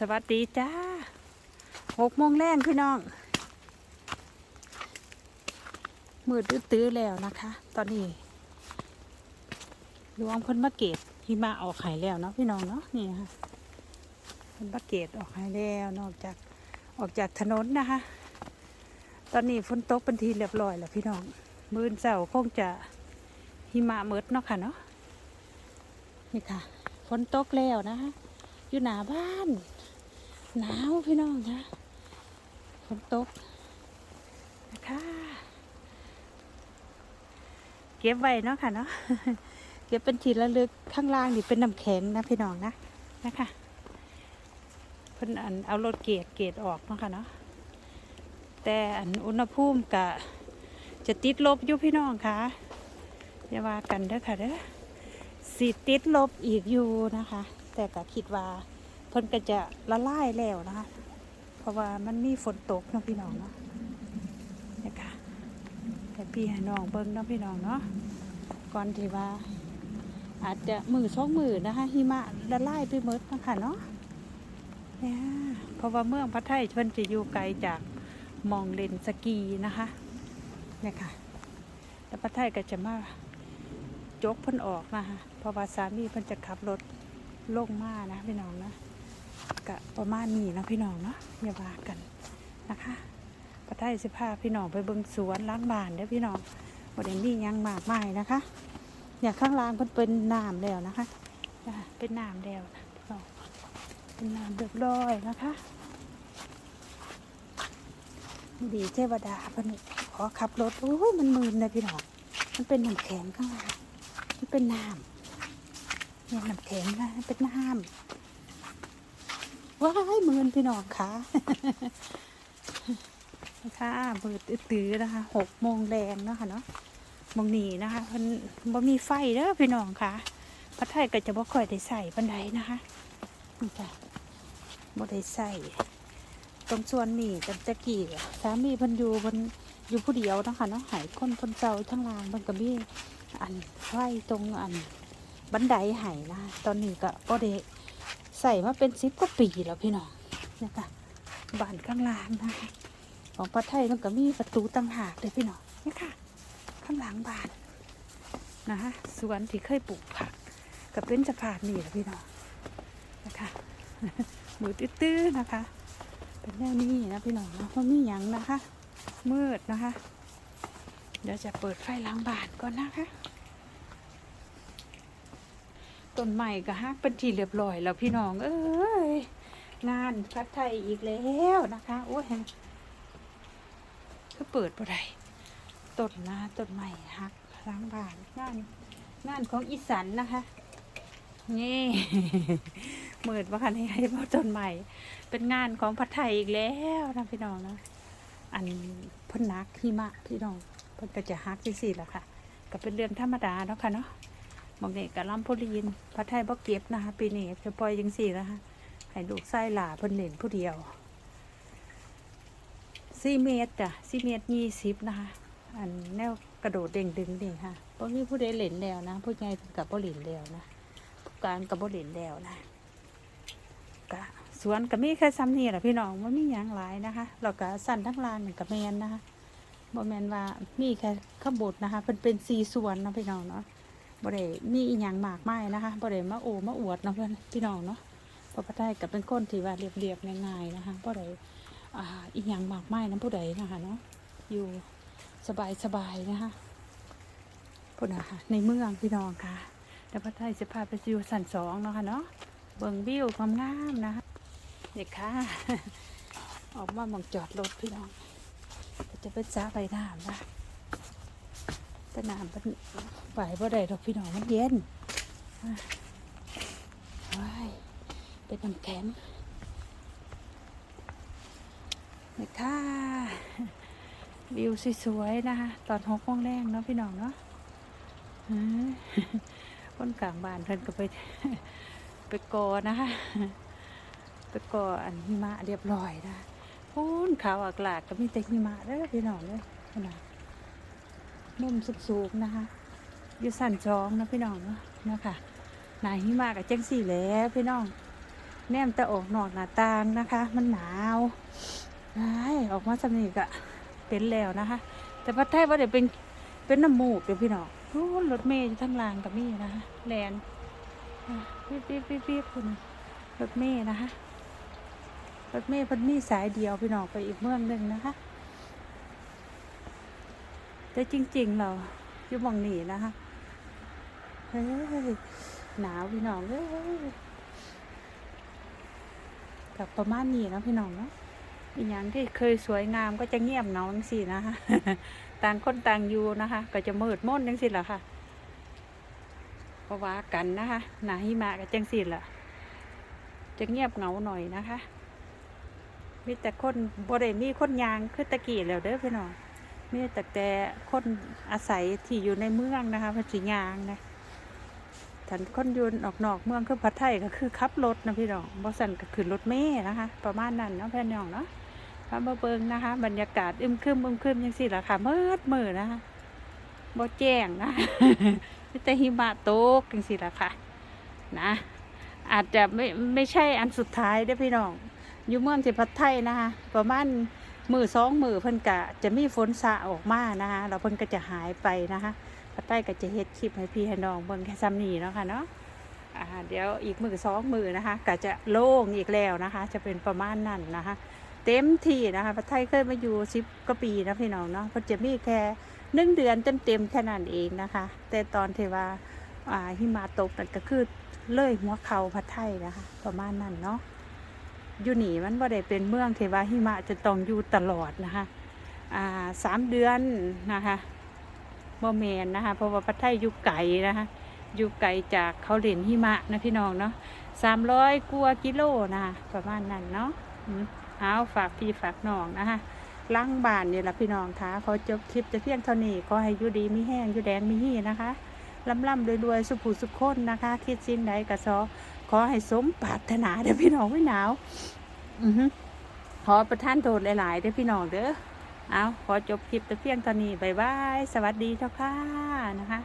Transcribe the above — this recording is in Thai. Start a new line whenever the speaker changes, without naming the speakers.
สวัสดีจ้าหกโมงแรงพี่น้อง มืดตื้อแล้วนะคะ ตอนนี้หลวงพ้นมาเกตหิมะออกไข่แล้วเนาะพี่น้องเนาะนี่ค่ะพ้นมาเกตออกไข่แล้วนอกจากออกจากถนนนะคะ ตอนนี้ฝนตกเป็นทีเรียบร้อยแล้วพี่น้อง มือเสาคงจะหิมะเมิดเนาะค่ะเนาะนี่ค่ะฝนตกแล้วนะคะอยู่หน้าบ้าน หนาวพี่น้องนะฝนตกนะคะเก็บไว้เนาะค่ะเนาะเก็บเป็นทีละลึกข้างล่างนี่เป็นน้ำแข็งนะพี่น้องนะนะคะเพิ่นอันเอารถเกตเกตออกเนาะค่ะเนาะแต่อันอุณหภูมิกะจะติดลบอยู่พี่น้องค่ะอย่าว่ากันเด้อค่ะเด้อสิติดลบอีกอยู่นะคะ แต่ก็คิดว่า พิ่นก็จะละลายแล้วนะคะเพราะว่ามันมีฝนตกเนาะพี่น้องเนาะเนี่ยค่ะแต่พี่ให้น้องเบิ่งเนาะพี่น้องเนาะก่อนที่ว่า อาจจะมือสองมือนะคะหิมะละลายไปหมดนะคะเนาะเนี่ยเพราะว่าเมืองพัทไทยเพิ่นจะอยู่ไกลจากมองเลนสกีนะคะเนี่ยค่ะแล้วพัทไทยก็จะมาจกเพิ่นออกนะคะเพราะว่าสามีเพิ่นจะขับรถลงมานะพี่น้องนะ กะประมาณนี้นะพี่น้องเนาะอย่าว่ากันนะคะประเทศสิพาพี่น้องไปเบิ่งสวนล้างบานเด้อพี่น้องบ่ได้มีหยังมากมายนะคะอย่างข้างล่างเพิ่นเป็นน้ำแล้วนะคะเป็นน้ำแล้วพี่น้องเป็นน้ำเรียบร้อยนะคะดีเทวดาพิ่นขอขับรถโอ้ยมันมืนเลยพี่น้องมันเป็นน้ำแข็งข้างล่างมันเป็นน้ำเนี่ยน้ำแข็งนะเป็นน้ำ ว้ายมือนพี่น้องค่ะค่ะเบิดตื้อนะคะหกโมงแรงเนาะคะเนาะมองนีนะคะมันบ่มีไฟเด้อพี่น้องค่ะพระไทยก็จะบ่ค่อยได้ใส่บันไดนะคะนี่ะบ่ได้ใส่ตรงส่วนนี้กันตะกี้สามีพิ่นอยู่บนอยู่ผู้เดียวนะคะเนาะหายคนคนเจ้าทั้งลางมันก็มีอันไฟตรงอันบันไดไห้นะตอนนี้ก็ก็ได้ ใส่มาเป็นสิบกว่าปีแล้วพี่น้องเนี่ยค่ะบ้านข้างล่างนะของประเทศไทยมันก็มีประตูต่างหากเลยพี่น้องเนี่ยค่ะ ข้างหลังบ้านนะคะสวนที่เคยปลูกผักก็เป็นสภาพนี่แหละพี่น้องนะคะหมือตื้อๆนะคะ เป็นแนวนี้นะพี่น้องเนาะมีหยังนะคะ มืดนะคะ เดี๋ยวจะเปิดไฟล้างบานก่อนนะคะ ต้นใหม่ก็ฮักเป็นที่เรียบร้อยแล้วพี่น้อง เอ้ยงานพัดไทยอีกแล้วนะคะโอ้ยก็เปิดบ่ได้ต้นนะต้นใหม่ฮักล้างบานงานงานของอีสันนะคะ นี่เมิดว่าคันให้เพราะต้นใหม่ เป็นงานของพัดไทยอีกแล้วนะพี่น้องนะอันพ่นนักหิมะพี่น้องเพ่นก็จะฮักจังสี่แหละค่ะ ก็เป็นเรื่องธรรมดาเนาะค่ะเนาะ บางทีกับลำพูลีนพระไทยบ่เก็บนะคะปีนี้จะปล่อยยังสี่นะคะให้ลูกไส้หลาเพิ่นเล่นผู้เดียวสี่เมตรจ้ะสี่เมตรยี่สิบนะคะ อันแนวกระโดดเด้งดึงนี่ค่ะบ่มีผู้ใดเล่นแล้วนะผู้ใหญ่กับบ่เล่นแล้วนะผู้กางกับบ่เล่นแล้วนะกะสวนก็มีแค่ซ้ำนี่แหละพี่น้องว่ามีหยังหลายนะคะแล้วก็สั่นทั้งลานกับแมนนะคะบ่แมนว่ามีแค่ขางบดนะคะเพิ่นเป็นสี่สวนนะพี่น้องเนาะ บ่ได้มีอีหยังมากมายนะคะบ่ได้มาโอมาอวดเนาะเพื่อนพี่น้องเนาะพระพระไทยกับเป็นคนที่ว่าเรียบๆง่ายๆนะคะบ่ได้อ่าอีหยังมากมายนะผู้ใดนะคะเนาะอยู่สบายๆนะคะพุ่นนะคะในเมืองพี่น้องค่ะแต่พระไทยจะพาไปอยู่สันสองเนาะค่ะเนาะเบิ่งวิวความงามนะคะเด็กค่ะออกมาหมองจอดรถพี่น้องจะเป็นสาไปน้ำนะ ต่น้ำมันไหวบ่ได้ดอกพี่น้องมันเย็นว้ายเป็นน้ำแข็งนี่ค่ะวิวสวยๆนะคะ ตอนหกโมงแรงเนาะพี่น้องเนาะคนกลางบ้านเพิ่นก็ไปไปกอนะคะ ไปกออันหิมะเรียบร้อยนะพูนขาวอากลากก็มีแต่หิมะเด้อพี่น้องเด้อขนาด มุมสูงๆนะคะอยู่สันจองนะพี่น้องเนาะนะคะนายหิมะกับจังสี่แหล้วพี่น้อง แนมต่ออกนอกหน้าต่างนะคะ มันหนาวไอ้ยออกมาสำนีกะเป็นแล้วนะคะ แต่พัดไทยว่าเดี๋ยวเป็นเป็นน้ำมูกเดี๋ยวพี่น้องรถเมย์อยู่ทั้งรางกับมี่นะคะแลนปี๊บปี๊บปี๊บปี๊บคุณรถเมย์นะคะรถเมย์พันมีสายเดียวพี่น้องไปอีกเมืองหนึ่งนะคะ แต่จริง ๆ เราอยู่มองหนีนะคะเฮ้ยหนาวพี่น้องเอ้ยกับประมาณนี้นะพี่น้องเนาะอีกอย่างที่เคยสวยงามก็จะเงียบเหงาจังสินะคะต่างคนต่างอยู่นะคะ ก็จะมืดมนจังสิละค่ะเพราะว่ากันนะคะหนาหิมะกับจังสิละจะเงียบเหงาหน่อยนะคะ มีแต่คนบ่ได้มีคนยางคือตะกี้แล้วเด้อพี่น้อง มีแต่แต่คนอาศัยที่อยู่ในเมืองนะคะพัชยางนะถันคนยืนออกนอกเมืองคือพัทไทยก็คือขับรถนะพี่น้องบอสันก็คือรถเมย์นะคะ ประมาณนั้นเนาะพี่น้องเนาะพามาเบิงนะคะ บรรยากาศอึมครึมอึมครึมยังสิล่ะค่ะมืดมืดนะคะบ่แจ้งนะมีแต่หิมะตกยังสิล่ะค่ะ นะ อาจจะไม่ไม่ใช่อันสุดท้ายเด้พี่น้องอยู่เมืองที่พัทไทยนะคะ ประมาณ มือสองมือเพิ่นกะจะมีฝนสะออกมานะคะแล้วเพิ่นก็จะหายไปนะคะป้าใต้ก็จะเฮ็ดคลิปให้พี่ให้น้องเบิ่งแค่ซ้ำนี้เนาะค่ะเนาะเดี๋ยวอีกมือสองมือนะคะก็จะโล่งอีกแล้วนะคะ จะเป็นประมาณนั้นนะคะ เต็มที่นะคะป้าไทยเคยมาอยู่สิบกว่าปีนะพี่น้องเนาะเพิ่นจะมีแค่หนึ่งเดือนเต็มเต็มๆแค่นั้นเองนะคะ แต่ตอนเทวาอ่าหิมะตกนั่นก็คือเลื่อยหัวเขาพัดไทยนะคะ ประมาณนั้นเนาะ อยู่นี่มันบ่ได้เป็นเมืองเทวาหิมะจะต้องอยู่ตลอดนะคะอ่าสามเดือนนะคะบ่แมนนะคะเพราะว่าประเทศไทยอยู่ไกลนะคะอยู่ไกลจากเขาเหรียญหิมะนะพี่น้องเนาะสามร้อยกัวกิโลนะคะประมาณนั้นเนาะอืมเอาฝากพี่ฝากน้องนะคะล้างบานนี่แหละพี่น้องคะขอจบคลิปจะเพียงเท่านี้ขอให้อยู่ดีมีแห้งอยู่แดงมีหี่นะคะล่ำล่ำรวยๆสุขูสุขคนนะคะ คิดสิ่งใดก็ซอขอให้สมปรารถนาเด้อพี่น้องไม่หนาว อือฮึขอประทานโทษหลายๆเด้อพี่น้องเด้อเอาขอจบคลิปแต่เพียงเท่านี้บายบาย สวัสดีเจ้าค่ะนะคะ